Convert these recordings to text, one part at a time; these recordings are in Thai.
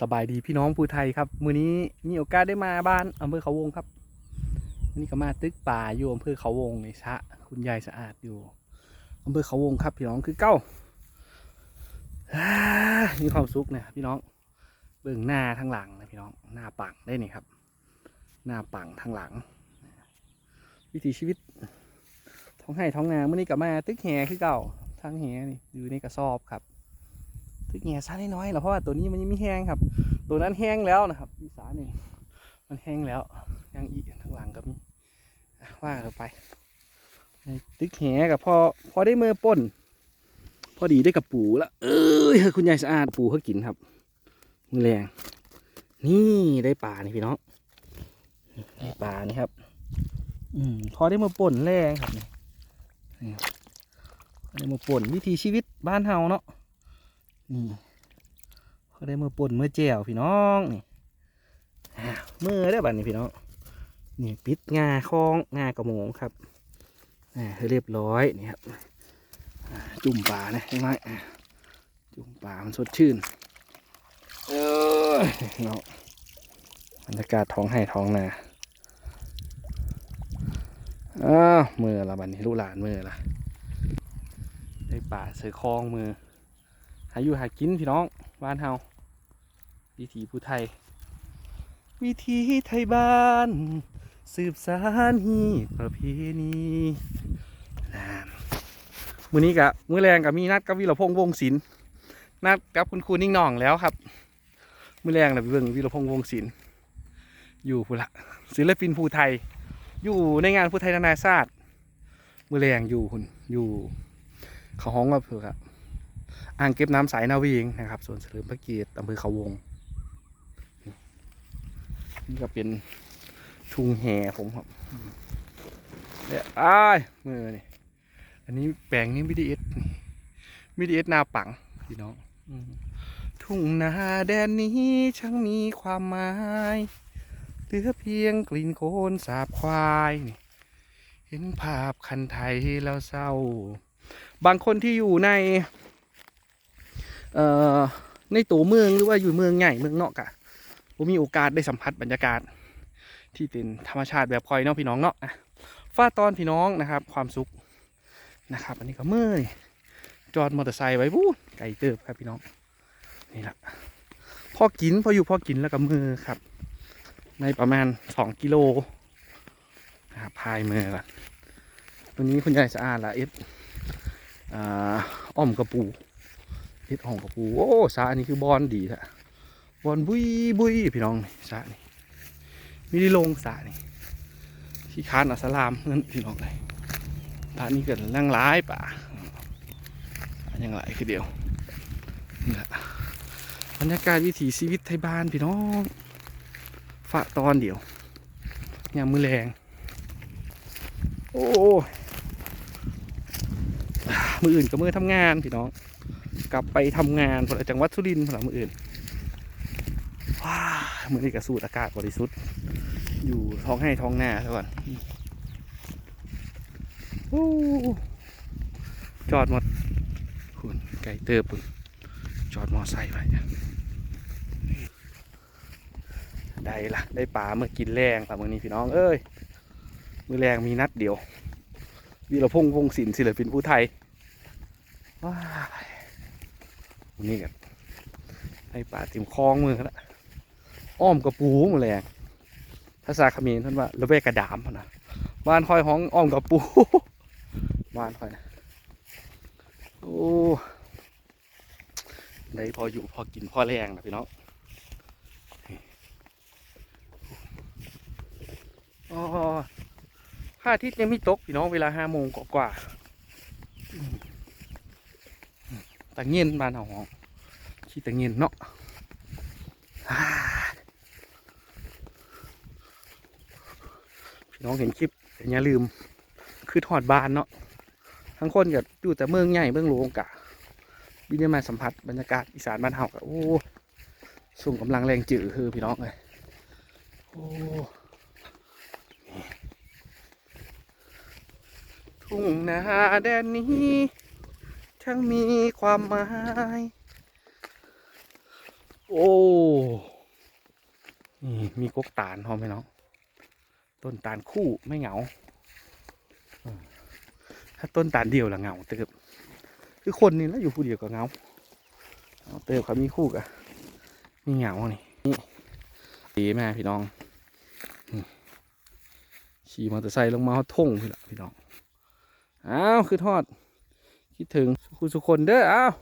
สบายดีพี่น้องผู้ไทยครับ มื้อนี้มีโอกาสได้มาบ้านอำเภอเขาวงครับนนี้ก็มาตึกป่าอยู่อำเภอเขาวงในชะ คุณยายสะอาดอยู่อำเภอเขาวงครับ พี่น้องคือเก้ามีความสุขนะพี่น้อง เบื้องหน้าทางหลังนะพี่น้องหน้าปังได้นี่ครับ หน้าปังทางหลัง วิถีชีวิต ท้องไห้ท้องนาเมื่อนี้ก็มาตึกแหคือเก่าทางแหนี่อยู่ในกระสอบครับ แหซ่าน้อยๆแล้วเพราะว่าตัวนี้มันยังไม่แห้งครับ ตัวนั้นแห้งแล้วนะครับอีสานนี่มันแห้งแล้วยังอีกทางหลังก็มีว่ากันไปตึกแหกับพอพอได้มือป่นพอดีได้กับปูแล้วเอ้ยคุณยายสะอาดปูเขากินครับมือแรงนี่ได้ปลานี่พี่น้องได้ปลานี่ครับ อืมพอได้มาป่นแรงครับนี่นี่พอได้มาป่นวิถีชีวิตบ้านเฮาเนาะ นี่พอได้มาป่นเมื่อแจวพี่น้องนี่เมื่อได้อบัดนี้พี่น้องนี่ปิดงาคล้องงากระโมงครับอ่าเรียบร้อยนี่ครับจุ่มปลานะใช่ไหมจุ่มปลามันสดชื่นเออเนาะบรรยากาศท้องไห่ท้องนาอ้าวมือละบันนี้ลูกหลานมือละได้ป่าเสือคลองมือ หาอยู่หากินพี่น้องบ้านเฮาวิถีผู้ไทย วิถีไทยบ้าน สืบสานฮีประเพณีนะมือนี้กะมือแรงกับมีนัดกับวิรพงษ์วงศิลป์นัดกับคุณครูนิ่งน่องแล้วครับ มือแรงเราไปเบิ่งวิรพงษ์วงศิลป์อยู่พุ่นละศิลปินภูไทย อยู่ในงานพุทธไทยนานาชาติมือแรงอยู่คุณอยู่เขาห้องว่าเผื่อครับ อ่างเก็บน้ำสายนาวีงนะครับส่วนเฉลิมพระเกียรติอำเภอเขาวง นี่ก็เป็นทุงแห่ผมครับเนี่ยอ้ายมือนี่อันนี้แปลงนี้มิดีเอสมิดีเอสนาปังพี่น้องทุ่งนาแดนนี้ช่างมีความหมายเหลือเพียงกลิ่นโคนสาบควายนี่เห็นภาพคันไทยแล้วเศร้า บางคนที่อยู่ใน ในตัวเมืองหรือว่าอยู่เมืองใหญ่เมืองนอกอะผมมีโอกาสได้สัมผัสบรรยากาศ ที่เป็นธรรมชาติแบบคอยเนาะพี่น้องเนาะอะฟาตอนพี่น้องนะครับ ความสุขนะครับ อันนี้ก็เมื่อยจอดมอเตอร์ไซค์ไว้บู๊ไก่เติบครับพี่น้องนี่แหละพอกินพออยู่พอกินแล้วก็มือครับ ในประมาณสองกิโลนะครับพายมือก่อนตัวนี้คุณยายสะอาดละเอสอ่าอ้อมกระปู เอสอ่อมกระปูโอ้สาอันนี้คือบอลดีละบอลบุยบุยพี่น้องนี่สานี่ไม่ได้ลงสานี่ที่คานอัสลามนั่นพี่น้องเลยตานี้เกิดนั่งร้ายป่าป่ายังไรคือเดียวนี่แหละบรรยากาศวิถีชีวิตไทยบ้านพี่น้องฝะตอนเดียวยามมือแรงโอ้มืออื่นกับมือทำงานพี่น้อง กลับไปทำงานพลจังหวัดสุรินทร์พลมืออื่นว้ามือนี้กับสูดอากาศบริสุทธิ์ อยู่ท้องให้ท้องหน้าซะก่อนอจอดหมดคุณไก่เติบพุ่นจอดมอไซค์ไว้ได้ละได้ปลาเมื่อกินแรงปลาเมื่อนี้พี่น้องเอ้ยมือแรงมีนัดเดียววีรพงษ์วงศิลป์ศิลปินผู้ไทยว้าันนี้กันได้ปลาติมคลองมือละอ้อมกระปูมือแรงภาษาเขมรท่านว่าระเวกกระดามนนะบ้านคอยห้องอ้อมกระปูบ้านคอยนะโอ้ได้พออยู่พอกินพอแรงนะพี่น้องอ๋อพระอาทิตย์ยังไม่ตกพี่น้องเวลาห้าโมงกว่าๆอืมตะเงียนบ้านเอาของขี้ตะเงียนเนาะพี่น้องเห็นคลิปอย่าลืม คือถอดบานเนาะทั้งคนกับอยู่แต่เมืองใหญ่เมืองหลวงกะบินได้มาสัมผัสบรรยากาศอีสานบ้านเฮากะโอ้ส่งกำลังแรงจืดคือพี่น้องเลยโอ้ทุ่งนาแดนนี้ ช่างมีความหมาย โอ้นี่มีกกตาลพอไหมน้องต้นตาลคู่ไม่เหงา ถ้าต้นตาลเดียวละเหงาเติบ คือคนนี่แล้วอยู่ผู้เดียวก็เหงาเอาเติบเขามีคู่กะมีเหงานี่นี่ดีมากพี่น้องขี่มอเตอร์ไซค์ลงมาเขาทุ่งพี่ละพี่น้อง อ้าว คือทอด คิดถึงคุณสุคนเด้ออ้าว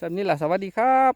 สำนี้ล่ะสวัสดีครับ